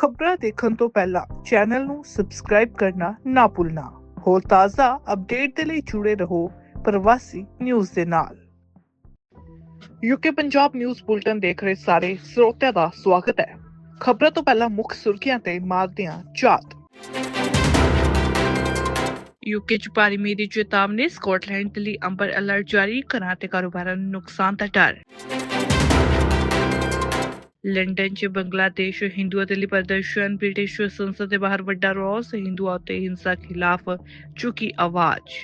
ਖਬਰਾਂ ਦੇਖਣ ਤੋਂ ਪਹਿਲਾਂ ਚੈਨਲ ਨੂੰ ਸਬਸਕ੍ਰਾਈਬ ਕਰਨਾ ਨਾ ਭੁੱਲਣਾ। ਹੋਰ ਤਾਜ਼ਾ ਅਪਡੇਟ ਦੇ ਲਈ ਜੁੜੇ ਰਹੋ ਪ੍ਰਵਾਸੀ ਨਿਊਜ਼ ਦੇ ਨਾਲ। ਯੂਕੇ ਪੰਜਾਬ ਨਿਊਜ਼ ਬੁਲਟਨ ਦੇਖ ਰਹੇ ਸਾਰੇ ਸਰੋਤਿਆਂ ਦਾ ਸਵਾਗਤ ਹੈ। ਖਬਰਾਂ ਤੋਂ ਪਹਿਲਾਂ ਮੁੱਖ ਸੁਰਖੀਆਂ ਤੇ ਮਾਰਦੇ ਝਾਤ ਯੂਕੇ ਚ ਭਾਰੀ ਮੀਂਹ ਦੀ ਚੇਤਾਵਨੀ, ਸਕਾਟਲੈਂਡ ਲਈ ਅੰਬਰ ਅਲਰਟ ਜਾਰੀ, ਘਰਾਂ ਤੇ ਕਾਰੋਬਾਰਾਂ ਨੂੰ ਨੁਕਸਾਨ ਦਾ ਡਰ। ਲੰਡਨ ਚ ਬੰਗਲਾਦੇਸ਼ ਹਿੰਦੂਆਂ ਦੇ ਲਈ ਪ੍ਰਦਰਸ਼ਨ, ਬ੍ਰਿਟਿਸ਼ ਸੰਸਦ ਦੇ ਬਾਹਰ ਵੱਡਾ ਰੋਸ, ਹਿੰਦੂਆਂ ਤੇ ਹਿੰਸਾ ਖਿਲਾਫ ਚੁੱਕੀ ਆਵਾਜ਼।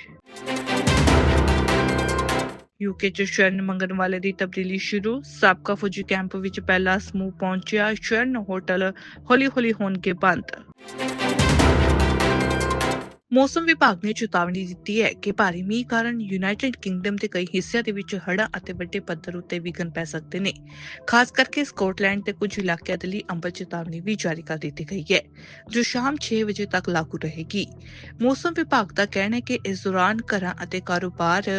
ਯੂਕੇ ਚ ਸ਼ਰਨ ਮੰਗਣ ਵਾਲੇ ਦੀ ਤਬਦੀਲੀ ਸ਼ੁਰੂ, ਸਾਬਕਾ ਫੌਜੀ ਕੈਂਪ ਵਿੱਚ ਪਹਿਲਾ ਸਮੂਹ ਪਹੁੰਚਿਆ, ਸ਼ਰਨ ਹੋਟਲ ਹੌਲੀ-ਹੌਲੀ ਹੋਣਗੇ ਬੰਦ। ਮੌਸਮ ਵਿਭਾਗ ਨੇ ਚੇਤਾਵਨੀ ਦਿੱਤੀ ਹੈ ਕਿ ਭਾਰੀ ਮੀਂਹ ਕਾਰਨ ਯੂਨਾਈਟਿਡ ਕਿੰਗਡਮ ਦੇ ਕਈ ਹਿੱਸਿਆਂ ਦੇ ਵਿੱਚ ਹੜ੍ਹਾਂ ਅਤੇ ਵੱਡੇ ਪੱਧਰ ਉੱਤੇ ਵਿਘਨ ਪੈ ਸਕਦੇ ਨੇ। ਖਾਸ ਕਰਕੇ ਸਕਾਟਲੈਂਡ ਦੇ ਕੁਝ ਇਲਾਕਿਆਂ ਦੇ ਲਈ ਅੰਬਰ ਚੇਤਾਵਨੀ ਵੀ ਜਾਰੀ ਕਰ ਦਿੱਤੀ ਗਈ ਹੈ, ਜੋ ਸ਼ਾਮ 6 ਵਜੇ ਤੱਕ ਲਾਗੂ ਰਹੇਗੀ। ਮੌਸਮ ਵਿਭਾਗ ਦਾ ਕਹਿਣਾ ਹੈ ਕਿ ਇਸ ਦੌਰਾਨ ਘਰਾਂ ਅਤੇ ਕਾਰੋਬਾਰ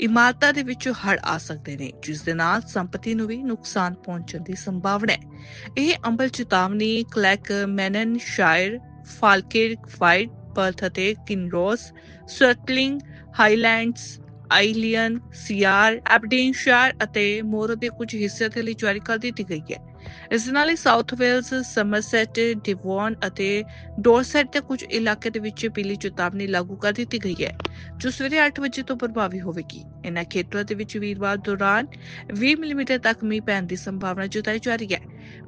ਇਮਾਰਤਾਂ ਦੇ ਵਿੱਚ ਹੜ੍ਹ ਆ ਸਕਦੇ ਨੇ, ਜਿਸ ਦੇ ਨਾਲ ਸੰਪਤੀ ਨੂੰ ਵੀ ਨੁਕਸਾਨ ਪਹੁੰਚਣ ਦੀ ਸੰਭਾਵਨਾ ਹੈ। ਇਹ ਅੰਬਰ ਚੇਤਾਵਨੀ ਕਲੈਕ ਮੈਨਨ ਸ਼ਾਇਰ ਫਾਲਕੇਰ ਫਾਈਟ ਪਰਥ ਅਤੇ ਕਿਨਰੋਸ ਸਟਲਿੰਗ ਹਾਈਲੈਂਡਸ ਆਈਲੀਅਨ ਸੀਆਰ ਐਬਡਿਨਸ਼ਾਇਰ ਅਤੇ ਮੋਰ ਦੇ ਕੁਝ ਹਿੱਸਿਆਂ ਦੇ ਲਈ ਜਾਰੀ ਕਰ ਦਿੱਤੀ ਗਈ ਹੈ। ਇਸ ਨਾਲ ਹੀ ਸਾਊਥ ਵੇਲਸ ਸਮਰਸੈਟ ਡਿਵੋਨ ਅਤੇ ਡੋਰਸੈਟ ਦੇ ਕੁਝ ਇਲਾਕੇ ਦੇ ਵਿੱਚ ਪੀਲੀ ਚੇਤਾਵਨੀ ਲਾਗੂ ਕਰ ਦਿੱਤੀ ਗਈ ਹੈ, ਜੋ ਸਵੇਰੇ 8 ਵਜੇ ਤੋਂ ਪ੍ਰਭਾਵੀ ਹੋਵੇਗੀ। ਇਹਨਾਂ ਖੇਤਰਾਂ ਦੇ ਵਿੱਚ ਵੀਰਵਾਰ ਦੌਰਾਨ 20 ਮਿਲੀਮੀਟਰ ਤੱਕ ਮੀਂਹ ਪੈਣ ਦੀ ਸੰਭਾਵਨਾ ਜਤਾਈ ਜਾ ਰਹੀ ਹੈ।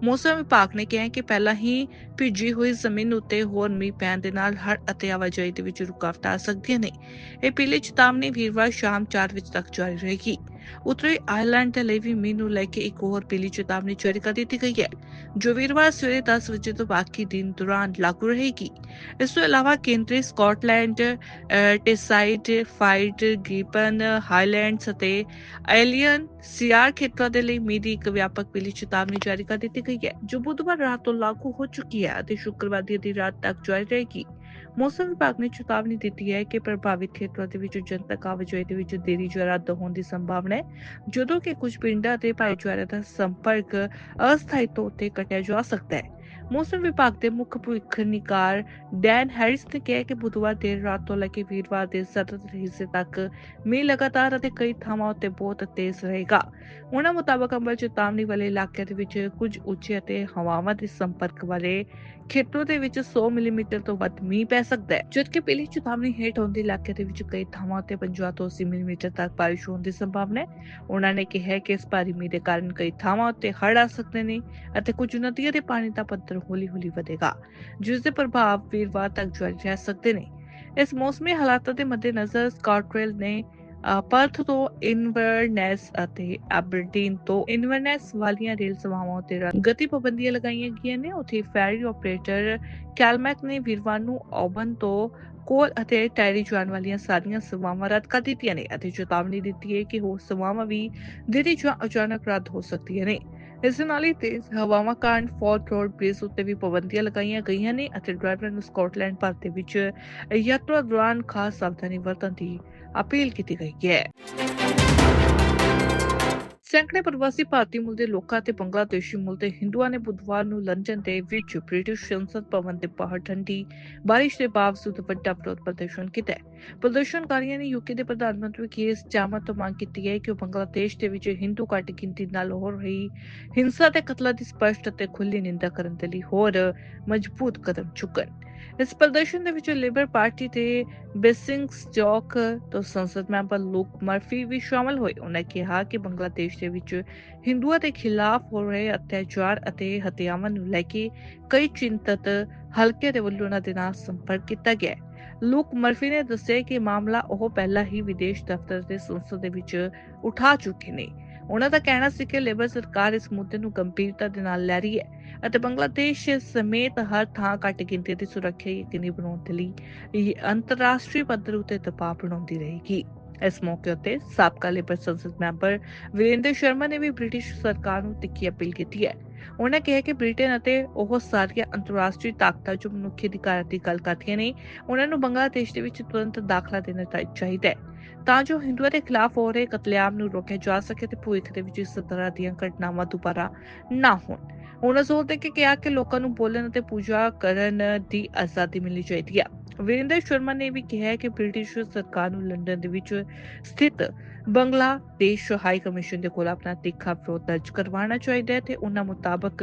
ਮੌਸਮ ਵਿਭਾਗ ਨੇ ਕਿਹਾ ਹੈ ਕਿ ਪਹਿਲਾਂ ਹੀ ਭਿੱਜੀ ਹੋਈ ਜ਼ਮੀਨ ਉੱਤੇ ਹੋਰ ਮੀਂਹ ਪੈਣ ਦੇ ਨਾਲ ਹੜ ਅਤੇ ਆਵਾਜਾਈ ਦੇ ਵਿੱਚ ਰੁਕਾਵਟ ਆ ਸਕਦੀਆਂ ਨੇ। ਇਹ ਪੀਲੀ ਚੇਤਾਵਨੀ ਵੀਰਵਾਰ ਸ਼ਾਮ 4 ਵਜੇ ਤੱਕ ਜਾਰੀ ਰਹੇਗੀ। ਉੱਤਰੀ ਆਇਰਲੈਂਡ ਦੇ ਲਈ ਵੀ ਮੀਂਹ ਨੂੰ ਲੈ ਕੇ ਇੱਕ ਹੋਰ ਪੀਲੀ ਚੇਤਾਵਨੀ ਜਾਰੀ ਕਰ ਦਿੱਤੀ ਗਈ ਹੈ। ਜੋ ਵੀਰਵਾਰ ਸਵੇਰੇ 10 ਵਜੇ ਤੋਂ ਬਾਕੀ ਦਿਨ ਦੌਰਾਨ ਲਾਗੂ ਰਹੇਗੀ। ਇਸ ਤੋਂ ਇਲਾਵਾ ਕੇਂਦਰੀ ਸਕਾਟਲੈਂਡ ਅਹ, ਫਾਈਟ ਗ੍ਰੀਪਨ ਹਾਈਲੈਂਡਸ ਅਤੇ ਐਲੀਅਨ ਸੀਆਰ ਖੇਤਰਾਂ ਦੇ ਲਈ ਮੀਂਹ ਦੀ ਇੱਕ ਵਿਆਪਕ ਪੀਲੀ ਚੇਤਾਵਨੀ ਜਾਰੀ ਕਰ ਦਿੱਤੀ ਗਈ ਹੈ ਜੋ ਬੁੱਧਵਾਰ ਰਾਤ ਤੋਂ ਲਾਗੂ ਹੋ ਚੁੱਕੀ ਹੈ ਅਤੇ ਸ਼ੁੱਕਰਵਾਰ ਦੀ ਅੱਧੀ ਰਾਤ ਤੱਕ ਜਾਰੀ ਰਹੇਗੀ। ਮੌਸਮ ਵਿਭਾਗ ਨੇ ਚੇਤਾਵਨੀ ਦਿੱਤੀ ਹੈ ਕਿ ਪ੍ਰਭਾਵਿਤ ਖੇਤਰਾਂ ਦੇ ਵਿੱਚ ਜਨਤਕ ਆਵਾਜਾਈ ਦੇ ਵਿੱਚ ਦੇਰੀ ਜਾਂ ਰੱਦ ਹੋਣ ਦੀ ਸੰਭਾਵਨਾ ਹੈ, ਜਦੋਂ ਕਿ ਕੁਝ ਪਿੰਡਾਂ ਅਤੇ ਭਾਈਚਾਰਿਆਂ ਦਾ ਸੰਪਰਕ ਅਸਥਾਈ ਤੌਰ ਤੇ ਕੱਟਿਆ ਜਾ ਸਕਦਾ ਹੈ। ਮੌਸਮ ਵਿਭਾਗ ਦੇ ਮੁੱਖ ਭਵਿੱਖਣੀਕਾਰ ਡੈਨ ਹੈਰਿਸ ਨੇ ਕਿਹਾ ਕਿ ਬੁੱਧਵਾਰ ਦੇਰ ਰਾਤ ਤੋਂ ਲੈ ਕੇ ਵੀਰਵਾਰ ਦੇ ਸਤਤ ਹਿੱਸੇ ਤੱਕ ਮੀਂਹ ਲਗਾਤਾਰ ਅਤੇ ਕਈ ਥਾਵਾਂ ਉੱਤੇ ਬਹੁਤ ਤੇਜ਼ ਰਹੇਗਾ। ਉਹਨਾਂ ਮੁਤਾਬਕ ਅੰਬਰ ਚੇਤਾਵਨੀ ਵਾਲੇ ਇਲਾਕਿਆਂ ਦੇ ਵਿੱਚ ਕੁਝ ਉੱਚੇ ਅਤੇ ਹਵਾਵਾਂ ਦੇ ਸੰਪਰਕ ਵਾਲੇ ਖੇਤਰਾਂ ਦੇ ਵਿੱਚ 100 ਮਿਲੀਮੀਟਰ ਤੋਂ ਵੱਧ ਮੀਂਹ ਪੈ ਸਕਦਾ ਹੈ। ਜਦਕਿ ਪੀਲੀ ਚੇਤਾਵਨੀ ਹੇਠ ਆਉਂਦੇ ਇਲਾਕਿਆਂ ਦੇ ਵਿੱਚ ਕਈ ਥਾਵਾਂ ਤੇ 50 ਤੋਂ 80 ਮਿਲੀਮੀਟਰ ਤੱਕ ਬਾਰਿਸ਼ ਹੋਣ ਦੀ ਸੰਭਾਵਨਾ ਹੈ। ਉਹਨਾਂ ਨੇ ਕਿਹਾ ਕਿ ਇਸ ਭਾਰੀ ਮੀਂਹ ਦੇ ਕਾਰਨ ਕਈ ਥਾਵਾਂ ਉੱਤੇ ਹੜ੍ਹ ਆ ਸਕਦੇ ਨੇ ਅਤੇ ਕੁਝ ਨਦੀਆਂ ਦੇ ਪਾਣੀ ਦਾ ਪੱਧਰ ਹੌਲੀ-ਹੌਲੀ ਵਧੇਗਾ, ਜਿਸ ਦੇ ਪ੍ਰਭਾਵ ਵੀਰਵਾਰ ਤੱਕ ਜਾਰੀ ਰਹਿ ਸਕਦੇ ਨੇ। ਇਸ ਮੌਸਮੀ ਹਾਲਾਤਾਂ ਦੇ ਮੱਦੇਨਜ਼ਰ ਸਕਾਟਰੇਲ ਨੇ ਪਰਥ ਤੋਂ ਇਨਵਰਨੈਸ ਅਤੇ ਐਬਰਡੀਨ ਤੋਂ ਇਨਵਰਨੈਸ ਵਾਲੀਆਂ ਰੇਲ ਸੇਵਾਵਾਂ ਉੱਤੇ ਗਤੀ ਪਾਬੰਦੀਆਂ ਲਗਾਈਆਂ ਗਈਆਂ ਨੇ। ਉੱਥੇ ਫੈਰੀ ਆਪਰੇਟਰ ਕੈਲਮੈਕ ਨੇ ਵੀਰਵਾਰ ਨੂੰ ਔਬਨ ਤੋਂ ਕੋਲ ਅਤੇ ਟੈਰੀ ਜਾਣ ਵਾਲੀਆਂ ਸਾਰੀਆਂ ਸੇਵਾਵਾਂ ਰੱਦ ਕਰ ਦਿੱਤੀਆਂ ਨੇ ਅਤੇ ਚੇਤਾਵਨੀ ਦਿੱਤੀ ਹੈ ਕਿ ਹੋਰ ਸੇਵਾਵਾਂ ਵੀ ਦੇਰੀ ਜਾਂ ਅਚਾਨਕ ਰੱਦ ਹੋ ਸਕਦੀਆਂ ਨੇ। ਇਸ ਦੇ ਨਾਲ ਹੀ ਤੇਜ਼ ਹਵਾਵਾਂ ਕਾਰਨ ਫੋਰਟ ਰੋਡ ਬ੍ਰਿਜ ਉੱਤੇ ਵੀ ਪਾਬੰਦੀਆਂ ਲਗਾਈਆਂ ਗਈਆਂ ਨੇ ਅਤੇ ਡਰਾਈਵਰਾਂ ਨੂੰ ਸਕਾਟਲੈਂਡ ਭਰ ਦੇ ਵਿੱਚ ਯਾਤਰਾ ਦੌਰਾਨ ਖਾਸ ਸਾਵਧਾਨੀ ਵਰਤਣ ਦੀ ਅਪੀਲ ਕੀਤੀ ਗਈ ਹੈ। ਸੈਂਕੜੇ ਪ੍ਰਵਾਸੀ ਭਾਰਤੀ ਮੂਲ ਦੇ ਲੋਕਾਂ ਅਤੇ ਬੰਗਲਾਦੇਸ਼ੀ ਮੂਲ ਦੇ ਹਿੰਦੂਆਂ ਨੇ ਬੁੱਧਵਾਰ ਨੂੰ ਲੰਡਨ ਦੇ ਵਿੱਚ ਬ੍ਰਿਟਿਸ਼ ਸੰਸਦ ਭਵਨ ਦੇ ਬਾਹਰ ਠੰਡੀ ਬਾਰਿਸ਼ ਦੇ ਬਾਵਜੂਦ ਵੱਡਾ ਵਿਰੋਧ ਪ੍ਰਦਰਸ਼ਨ ਕੀਤਾ ਪ੍ਰਦਰਸ਼ਨਕਾਰੀਆਂ ਨੇ ਯੂਕੇ ਦੇ ਪ੍ਰਧਾਨ ਮੰਤਰੀ ਕੀਰ ਸਟਾਰਮਰ ਤੋਂ ਮੰਗ ਕੀਤੀ ਹੈ ਕਿ ਉਹ ਬੰਗਲਾਦੇਸ਼ ਦੇ ਵਿੱਚ ਹਿੰਦੂ ਘੱਟ ਗਿਣਤੀ ਨਾਲ ਹੋ ਰਹੀ ਹਿੰਸਾ ਤੇ ਕਤਲਾਂ ਦੀ ਸਪਸ਼ਟ ਅਤੇ ਖੁੱਲ੍ਹੀ ਨਿੰਦਾ ਕਰਨ ਦੇ ਲਈ ਹੋਰ ਮਜ਼ਬੂਤ ਕਦਮ ਚੁੱਕਣ। ਇਸ ਪ੍ਰਦਰਸ਼ਨ ਦੇ ਵਿੱਚ ਲਿਬਰ ਪਾਰਟੀ ਤੇ ਬੇਸਿੰਗ ਸਟਾਕ ਤੋਂ ਸੰਸਦ ਮੈਂਬਰ ਲੂਕ ਮਰਫੀ ਵੀ ਸ਼ਾਮਲ ਹੋਏ। ਉਹਨਾਂ ਕਿਹਾ ਕਿ ਬੰਗਲਾਦੇਸ਼ ਦੇ ਵਿੱਚ ਹਿੰਦੂਆਂ ਦੇ ਖਿਲਾਫ ਹੋ ਰਹੇ ਅਤਿਆਚਾਰ ਅਤੇ ਹੱਤਿਆਵਾਂ ਨੂੰ ਲੈ ਕੇ ਕਈ ਚਿੰਤਤ ਹਲਕੇ ਦੇ ਵੱਲੋਂ ਉਹਨਾਂ ਦੇ ਨਾਲ ਸੰਪਰਕ ਕੀਤਾ ਗਿਆ ਲੂਕ ਮਰਫੀ ਨੇ ਦੱਸਿਆ ਕਿ ਮਾਮਲਾ ਉਹ ਪਹਿਲਾਂ ਹੀ ਵਿਦੇਸ਼ ਦਫ਼ਤਰ ਦੇ ਸੰਸਦ ਦੇ ਵਿੱਚ ਉਠਾ ਚੁੱਕੇ ਨੇ। ਉਹਨਾਂ ਦਾ ਕਹਿਣਾ ਸੀ ਕਿ ਲੇਬਰ ਸਰਕਾਰ ਇਸ ਮੁੱਦੇ ਨੂੰ ਗੰਭੀਰਤਾ ਦੇ ਨਾਲ ਲੈ ਰਹੀ ਹੈ। ਅਤੇ ਬੰਗਲਾਦੇਸ਼ ਸਮੇਤ ਹਰ ਥਾਂ ਘੱਟ ਗਿਣਤੀ ਦੀ ਸੁਰੱਖਿਆ ਯਕੀਨੀ ਬਣਾਉਣ ਦੇ ਲਈ ਅੰਤਰਰਾਸ਼ਟਰੀ ਪੱਧਰ ਉਤੇ ਦਬਾਅ ਬਣਾਉਂਦੀ ਰਹੇਗੀ। ਇਸ ਮੌਕੇ ਉੱਤੇ ਸਾਬਕਾ ਲੇਬਰ ਸੰਸਦ ਮੈਂਬਰ ਵਿਰੇਂਦਰ ਸ਼ਰਮਾ ਨੇ ਵੀ ਬ੍ਰਿਟਿਸ਼ ਸਰਕਾਰ ਨੂੰ ਤਿੱਖੀ ਅਪੀਲ ਕੀਤੀ ਹੈ। ਉਹਨਾਂ ਕਿਹਾ ਕਿ ਬ੍ਰਿਟੇਨ ਅਤੇ ਉਹ ਸਾਰੀਆਂ ਅੰਤਰਰਾਸ਼ਟਰੀ ਤਾਕਤਾਂ ਜੋ ਮਨੁੱਖੀ ਅਧਿਕਾਰਾਂ ਦੀ ਗੱਲ ਕਰਦੀਆਂ ਨੇ ਉਹਨਾਂ ਨੂੰ ਬੰਗਲਾਦੇਸ਼ ਦੇ ਵਿੱਚ ਤੁਰੰਤ ਦਾਖਲਾ ਦੇਣਾ ਚਾਹੀਦਾ ਹੈ। ਤਾਂ ਜੋ ਹਿੰਦੂਆਂ ਦੇ ਖਿਲਾਫ ਹੋ ਰਹੇ ਕਤਲੇਆਮ ਨੂੰ ਰੋਕਿਆ ਜਾ ਸਕੇ ਤੇ ਭਵਿੱਖ ਦੇ ਵਿੱਚ ਇਸ ਤਰ੍ਹਾਂ ਦੀਆਂ ਘਟਨਾਵਾਂ ਦੁਬਾਰਾ ਨਾ ਹੋਣ। ਉਹਨਾਂ ਜ਼ੋਰ ਦੇ ਕੇ ਕਿਹਾ ਕਿ ਲੋਕਾਂ ਨੂੰ ਬੋਲਣ ਅਤੇ ਪੂਜਾ ਕਰਨ ਦੀ ਆਜ਼ਾਦੀ ਮਿਲਣੀ ਚਾਹੀਦੀ ਹੈ ਵੀਰਿੰਦਰ ਸ਼ਰਮਾ ਨੇ ਵੀ ਕਿਹਾ ਕਿ ਬ੍ਰਿਟਿਸ਼ ਸਰਕਾਰ ਨੂੰ ਲੰਡਨ ਦੇ ਵਿੱਚ ਸਥਿਤ ਬੰਗਲਾਦੇਸ਼ ਹਾਈ ਕਮਿਸ਼ਨ ਦੇ ਕੋਲ ਆਪਣਾ ਤਿੱਖਾ ਵਿਰੋਧ ਦਰਜ ਕਰਵਾਉਣਾ ਚਾਹੀਦਾ ਹੈ ਤੇ ਉਹਨਾਂ ਮੁਤਾਬਕ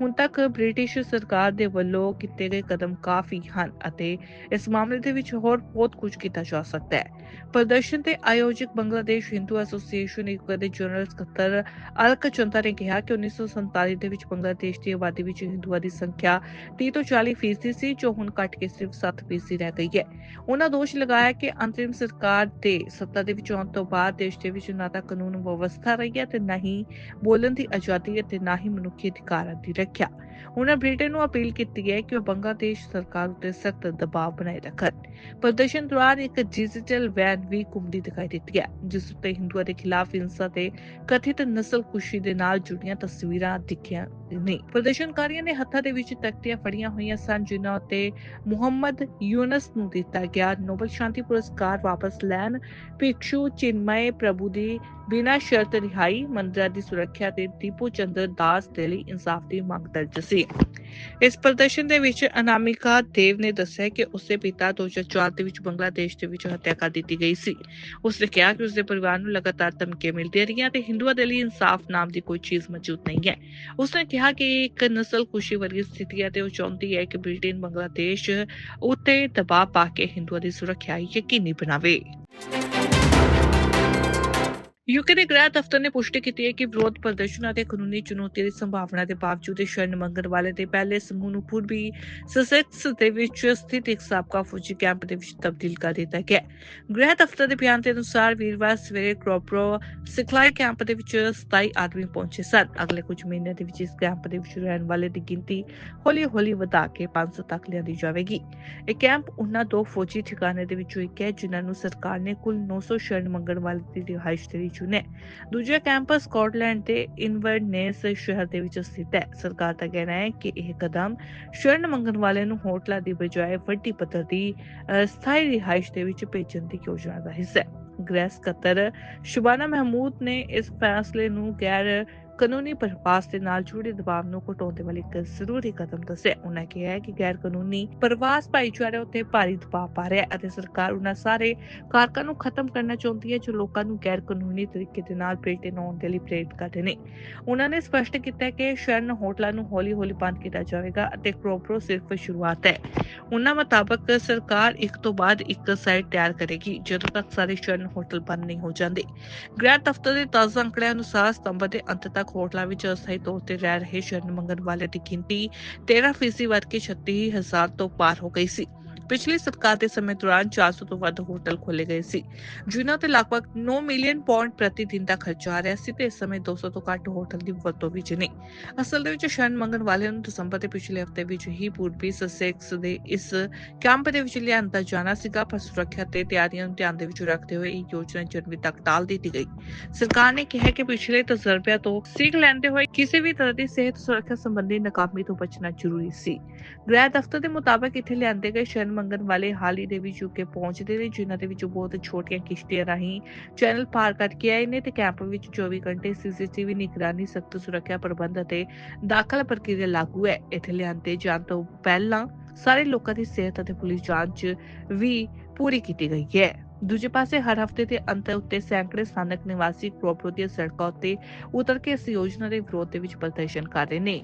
ਹੁਣ ਤੱਕ ਬ੍ਰਿਟਿਸ਼ ਸਰਕਾਰ ਦੇ ਵੱਲੋਂ ਕੀਤੇ ਗਏ ਕਦਮ ਕਾਫੀ ਹਨ ਅਤੇ ਇਸ ਮਾਮਲੇ ਦੇ ਵਿੱਚ ਹੋਰ ਬਹੁਤ ਕੁਝ ਕੀਤਾ ਜਾ ਸਕਦਾ ਹੈ। ਪ੍ਰਦਰਸ਼ਨ ਤੇ ਆਯੋਜਕ ਬੰਗਲਾਦੇਸ਼ ਹਿੰਦੂ ਐਸੋਸੀਏਸ਼ਨ ਦੇ ਜਨਰਲ ਸਕੱਤਰ ਅਲਕ ਚੰਤਾ ਨੇ ਕਿਹਾ ਕਿ 1947 ਦੇ ਵਿੱਚ ਦੇਸ਼ ਦੀ ਆਬਾਦੀ ਵਿੱਚ ਹਿੰਦੂਆਂ ਦੀ ਸੰਖਿਆ 30 ਤੋਂ 40 ਫੀਸਦੀ ਸੀ, ਜੋ ਹੁਣ ਘਟ ਕੇ ਸਿਰਫ 7 ਫੀਸਦੀ ਰਹਿ ਗਈ ਹੈ। ਉਹਨਾਂ ਦੋਸ਼ ਲਗਾਇਆ ਕਿ ਅੰਤਰਿਮ ਸਰਕਾਰ ਦੇ ਸੱਤਾ ਦੇ ਵਿੱਚ ਆਉਣ ਤੋਂ ਬਾਅਦ ਦੇਸ਼ ਦੇ ਵਿੱਚ ਨਾ ਤਾਂ ਕਾਨੂੰਨ ਵਿਵਸਥਾ ਰਹੀ ਹੈ ਤੇ ਨਾ ਹੀ ਬੋਲਣ ਦੀ ਆਜ਼ਾਦੀ ਅਤੇ ਨਾ ਹੀ ਮਨੁੱਖੀ ਅਧਿਕਾਰਾਂ ਦੀ ਰੱਖਿਆ। ਉਹਨਾਂ ਬ੍ਰਿਟੇਨ ਨੂੰ ਅਪੀਲ ਕੀਤੀ ਹੈ ਕਿ ਉਹ ਬੰਗਲਾਦੇਸ਼ ਸਰਕਾਰ ਉੱਤੇ ਸਖਤ ਦਬਾਅ ਬਣਾਏ ਰੱਖਣ। ਪ੍ਰਦਰਸ਼ਨ ਦੌਰਾਨ ਇੱਕ ਡਿਜੀਟਲ ਵੈਨ ਵੀ ਘੁੰਮਦੀ ਦਿਖਾਈ ਦਿੱਤੀ ਹੈ, ਜਿਸ ਉੱਤੇ ਹਿੰਦੂਆਂ ਦੇ ਖਿਲਾਫ ਹਿੰਸਾ ਤੇ ਕਥਿਤ ਨਸਲਕੁਸ਼ੀ ਦੇ ਨਾਲ ਜੁੜੀਆਂ ਤਸਵੀਰਾਂ ਦਿਖੀਆਂ ਨੇ ਪ੍ਰਦਰਸ਼ਨਕਾਰੀਆਂ ਨੇ ਹੱਥਾਂ ਦੇ ਵਿੱਚ ਤਖਤੀਆਂ ਫੜੀਆਂ ਹੋਈਆਂ ਸਨ, ਜਿਨ੍ਹਾਂ ਉੱਤੇ ਮੁਹੰਮਦ ਯੂਨਸ ਨੂੰ ਦਿੱਤਾ ਗਿਆ ਨੋਬਲ ਸ਼ਾਂਤੀ ਪੁਰਸਕਾਰ ਵਾਪਸ ਲੈਣ। ਭਿਕਸ਼ੂ ਚਿਨਮਏ ਪ੍ਰਭੂ ਦੀ ਬਿਨਾਂ ਸ਼ਰਤ ਰਿਹਾਈ ਮੰਦਰਾਂ ਦੀ ਸੁਰੱਖਿਆ ਤੇ ਦੀਪੂ ਚੰਦਰ ਦਾਸ ਦੇ ਲਈ ਇਨਸਾਫ ਦੀ ਮੰਗ ਦਰਜ ਸੀ। ਇਸ ਪ੍ਰਦਰਸ਼ਨ ਦੇ ਵਿੱਚ ਅਨਾਮਿਕਾ ਦੇਵ ਨੇ ਦੱਸਿਆ ਕਿ ਉਸਦੇ ਪਿਤਾ 2004 ਦੇ ਵਿੱਚ ਬੰਗਲਾਦੇਸ਼ ਦੇ ਵਿੱਚ ਹੱਤਿਆ ਕਰ ਦਿੱਤੀ ਗਈ ਸੀ। ਉਸਨੇ ਕਿਹਾ ਕਿ ਉਸਦੇ ਪਰਿਵਾਰ ਨੂੰ ਲਗਾਤਾਰ ਧਮਕੀਆਂ ਮਿਲਦੀਆਂ ਰਹੀਆਂ ਤੇ ਹਿੰਦੂਆਂ ਦੇ ਲਈ ਇਨਸਾਫ ਨਾਮ ਦੀ ਕੋਈ ਚੀਜ਼ ਮੌਜੂਦ ਨਹੀਂ ਹੈ। ਉਸਨੇ ਕਿਹਾ ਕਿ ਇਹ ਇੱਕ ਨਸਲ ਖੁਸ਼ੀ ਵਰਗੀ ਸਥਿਤੀ ਹੈ ਤੇ ਉਹ ਚਾਹੁੰਦੀ ਹੈ ਕਿ ਬ੍ਰਿਟੇਨ, ਬੰਗਲਾਦੇਸ਼ ਉੱਤੇ ਦਬਾਅ ਪਾ ਕੇ ਹਿੰਦੂਆਂ ਦੀ ਸੁਰੱਖਿਆ ਯਕੀਨੀ ਬਣਾਵੇ। ਯੂਕੇ ਦੇ ਗ੍ਰਹਿ ਦਫ਼ਤਰ ਨੇ ਪੁਸ਼ਟੀ ਕੀਤੀ ਹੈ ਕਿ ਵਿਰੋਧ ਪ੍ਰਦਰਸ਼ਨਾਂ ਤੇ ਕਾਨੂੰਨੀ ਚੁਣੌਤੀ ਦੀ ਸੰਭਾਵਨਾ ਦੇ ਬਾਵਜੂਦ ਸ਼ਰਨ ਮੰਗਣ ਵਾਲੇ ਦੇ ਪਹਿਲੇ ਸਮੂਹ ਨੂੰ ਪੂਰਬੀ ਸਸੈਕਸ ਦੇ ਵਿੱਚ ਸਥਿਤ ਇੱਕ ਸਾਬਕਾ ਫੌਜੀ ਕੈਂਪ ਦੇ ਵਿੱਚ ਤਬਦੀਲ ਕਰ ਦਿੱਤਾ ਗਿਆ ਗ੍ਰਹਿ ਦਫ਼ਤਰ ਦੇ ਬਿਆਨ ਦੇ ਅਨੁਸਾਰ ਵੀਰਵਾਰ ਸਵੇਰੇ ਕ੍ਰੋਪਰੋ ਸਿਖਲਾਈ ਕੈਂਪ ਦੇ ਵਿੱਚ 27 ਆਦਮੀ ਪਹੁੰਚੇ ਸਨ। ਅਗਲੇ ਕੁਝ ਮਹੀਨਿਆਂ ਦੇ ਵਿੱਚ ਇਸ ਕੈਂਪ ਦੇ ਵਿੱਚ ਰਹਿਣ ਵਾਲੇ ਦੀ ਗਿਣਤੀ ਹੌਲੀ-ਹੌਲੀ ਵਧਾ ਕੇ 500 ਤੱਕ ਲਿਆਂਦੀ ਜਾਵੇਗੀ। ਇਹ ਕੈਂਪ ਉਹਨਾਂ ਦੋ ਫੌਜੀ ਠਿਕਾਣੇ ਦੇ ਵਿੱਚੋਂ ਇੱਕ ਹੈ, ਜਿਨ੍ਹਾਂ ਨੂੰ ਸਰਕਾਰ ਨੇ ਕੁੱਲ 900 ਸ਼ਰਨ ਮੰਗਣ ਵਾਲੇ ਦੀ ਰਿਹਾਇਸ਼ ਦੇ ਚੁਣਿਆ ਦੂਜਾ ਕੈਂਪ ਸਕਾਟਲੈਂਡ ਦੇ ਇਨਵਰਨੇਸ ਸ਼ਹਿਰ ਦੇ ਵਿੱਚ ਸਥਿਤ ਹੈ। ਸਰਕਾਰ ਦਾ ਕਹਿਣਾ ਹੈ ਕਿ ਇਹ ਕਦਮ ਸ਼ਰਨ ਮੰਗਣ ਵਾਲੇ ਨੂੰ ਹੋਟਲਾਂ ਦੀ ਬਜਾਏ ਵੱਡੀ ਪੱਧਰ ਦੀ ਸਥਾਈ ਰਿਹਾਇਸ਼ ਦੇ ਵਿੱਚ ਭੇਜਣ ਦੀ ਯੋਜਨਾ ਦਾ ਹਿੱਸਾ ਹੈ। ਗ੍ਰਹਿ ਸਕੱਤਰ ਸ਼ਬਾਨਾ ਮਹਿਮੂਦ ਨੇ ਇਸ ਫੈਸਲੇ ਨੂੰ ਗੈਰ ਕਾਨੂੰਨੀ ਪ੍ਰਵਾਸ ਦੇ ਨਾਲ ਜੁੜੇ ਦਬਾਅ ਨੂੰ ਘਟਾਉਣ ਦੇ ਵਾਲੀ ਇੱਕ ਜ਼ਰੂਰੀ ਕਦਮ ਦੱਸਿਆ। ਉਹਨਾਂ ਕਿਹਾ ਕਿ ਗੈਰ ਕਾਨੂੰਨੀ ਪ੍ਰਵਾਸ ਭਾਈਚਾਰੇ ਉੱਤੇ ਭਾਰੀ ਦਬਾਅ ਪਾ ਰਿਹਾ ਹੈ ਅਤੇ ਸਰਕਾਰ ਉਹਨਾਂ ਸਾਰੇ ਕਾਰਕਾਂ ਨੂੰ ਖਤਮ ਕਰਨਾ ਚਾਹੁੰਦੀ ਹੈ ਜੋ ਲੋਕਾਂ ਨੂੰ ਗੈਰ ਕਾਨੂੰਨੀ ਤਰੀਕੇ ਦੇ ਨਾਲ ਬ੍ਰਿਟੇਨ ਆਉਣ ਦੇ ਲਈ ਪ੍ਰੇਰਿਤ ਕਰਦੇ ਨੇ। ਉਹਨਾਂ ਨੇ ਸਪਸ਼ਟ ਕੀਤਾ ਕਿ ਸ਼ਰਨ ਹੋਟਲਾਂ ਨੂੰ ਹੌਲੀ-ਹੌਲੀ ਬੰਦ ਕੀਤਾ ਜਾਵੇਗਾ ਅਤੇ ਕ੍ਰੋਪਰੋ ਸਿਰਫ ਸ਼ੁਰੂਆਤ ਹੈ। ਉਹਨਾਂ ਮੁਤਾਬਕ ਸਰਕਾਰ ਇੱਕ ਤੋਂ ਬਾਅਦ ਇੱਕ ਸਾਈਟ ਤਿਆਰ ਕਰੇਗੀ, ਜਦੋਂ ਤੱਕ ਸਾਰੇ ਸ਼ਰਨ ਹੋਟਲ ਬੰਦ ਨਹੀਂ ਹੋ ਜਾਂਦੇ। ਗ੍ਰਹਿ ਦਫ਼ਤਰ ਦੇ ਤਾਜ਼ਾ ਅੰਕੜਿਆਂ ਅਨੁਸਾਰ ਸਤੰਬਰ ਦੇ ਅੰਤ ਤੱਕ ਹੋਟਲਾਂ ਵਿੱਚ ਅਸਥਾਈ ਤੌਰ ਤੇ ਰਹਿ ਰਹੇ ਸ਼ਰਨ ਮੰਗਣ ਵਾਲਿਆਂ ਦੀ ਗਿਣਤੀ 13 ਫੀਸਦੀ ਵੱਧ ਕੇ 36000 ਤੋਂ ਪਾਰ ਹੋ ਗਈ ਸੀ। ਪਿਛਲੇ ਸਰਕਾਰ ਦੇ ਸਮੇਂ ਦੌਰਾਨ 400 ਤੋਂ ਵੱਧ ਹੋਟਲ ਖੋਲੇ ਗਏ ਸੀ ਜਿਨ੍ਹਾਂ ਤੇ ਲਗਭਗ 9 ਮਿਲੀਅਨ ਪੌਂਡ ਪ੍ਰਤੀ ਦਿਨ ਦਾ ਖਰਚਾ ਆ ਰਿਹਾ ਸੀ ਤੇ ਇਸ ਸਮੇਂ 200 ਤੋਂ ਘੱਟ ਹੋਟਲ ਦੀ ਵਰਤੋਂ ਵਿੱਚ ਨੇ ਅਸਲ ਦੇ ਵਿੱਚ ਸ਼ਰਨ ਮੰਗਣ ਵਾਲਿਆਂ ਨੂੰ ਦਸੰਬਰ ਦੇ ਪਿਛਲੇ ਹਫ਼ਤੇ ਵਿੱਚ ਹੀ ਪੂਰਬੀ ਸਸੈਕਸ ਦੇ ਇਸ ਕੈਂਪ ਦੇ ਵਿੱਚ ਲਿਆਂਦਾ ਜਾਣਾ ਸੀਗਾ ਪਰ ਸੁਰੱਖਿਆ ਤੇ ਤਿਆਰੀਆਂ ਨੂੰ ਧਿਆਨ ਦੇ ਵਿੱਚ ਰੱਖਦੇ ਹੋਏ ਇਹ ਯੋਜਨਾ ਜਨਵਰੀ ਤੱਕ ਟਾਲ ਦਿੱਤੀ ਗਈ ਸਰਕਾਰ ਨੇ ਕਿਹਾ ਕਿ ਪਿਛਲੇ ਤਜਰਬਿਆਂ ਤੋਂ ਸਿੱਖ ਲੈਂਦੇ ਹੋਏ ਕਿਸੇ ਵੀ ਤਰ੍ਹਾਂ ਦੀ ਸਿਹਤ ਸੁਰੱਖਿਆ ਸੰਬੰਧੀ ਨਾਕਾਮੀ ਤੋਂ ਬਚਣਾ ਜ਼ਰੂਰੀ ਸੀ ਗ੍ਰਹਿ ਦਫ਼ਤਰ ਦੇ ਮੁਤਾਬਕ ਇੱਥੇ ਲਿਆਂਦੇ ਗਏ ਸ਼ਰਨ ਮੰਗਣ ਵਾਲੇ ਹਾਲ ਹੀ ਦੇ ਵਿੱਚ ਯੂਕੇ ਪਹੁੰਚਦੇ ਨੇ, ਜਿਨ੍ਹਾਂ ਦੇ ਵਿੱਚ ਬਹੁਤ ਛੋਟੀਆਂ ਕਿਸ਼ਤੀਆਂ ਰਾਹੀਂ ਚੈਨਲ ਪਾਰ ਕਰਕੇ ਆਏ ਨੇ ਤੇ ਕੈਂਪ ਵਿੱਚ 24 ਘੰਟੇ ਸੀਸੀਟੀਵੀ ਨਿਗਰਾਨੀ, ਸਖਤ ਸੁਰੱਖਿਆ ਪ੍ਰਬੰਧ ਅਤੇ ਦਾਖਲਾ ਪ੍ਰਕਿਰਿਆ ਲਾਗੂ ਹੈ। ਇੱਥੇ ਲਿਆਂਦੇ ਜਾਣ ਤੋਂ ਪਹਿਲਾਂ ਸਾਰੇ ਲੋਕਾਂ ਦੀ ਸਿਹਤ ਅਤੇ ਪੁਲਿਸ ਜਾਂਚ ਵੀ ਪੂਰੀ ਕੀਤੀ ਗਈ ਹੈ। ਦੂਜੇ ਪਾਸੇ ਹਰ ਹਫ਼ਤੇ ਦੇ ਅੰਤ ਉੱਤੇ ਸੈਂਕੜੇ ਸਥਾਨਕ ਨਿਵਾਸੀ ਕ੍ਰੋਪਰੋ ਦੀਆਂ ਸੜਕਾਂ ਉੱਤੇ ਉਤਰ ਕੇ ਇਸ ਯੋਜਨਾ ਦੇ ਵਿਰੋਧ ਦੇ ਵਿੱਚ ਪ੍ਰਦਰਸ਼ਨ ਕਰ ਰਹੇ ਨੇ।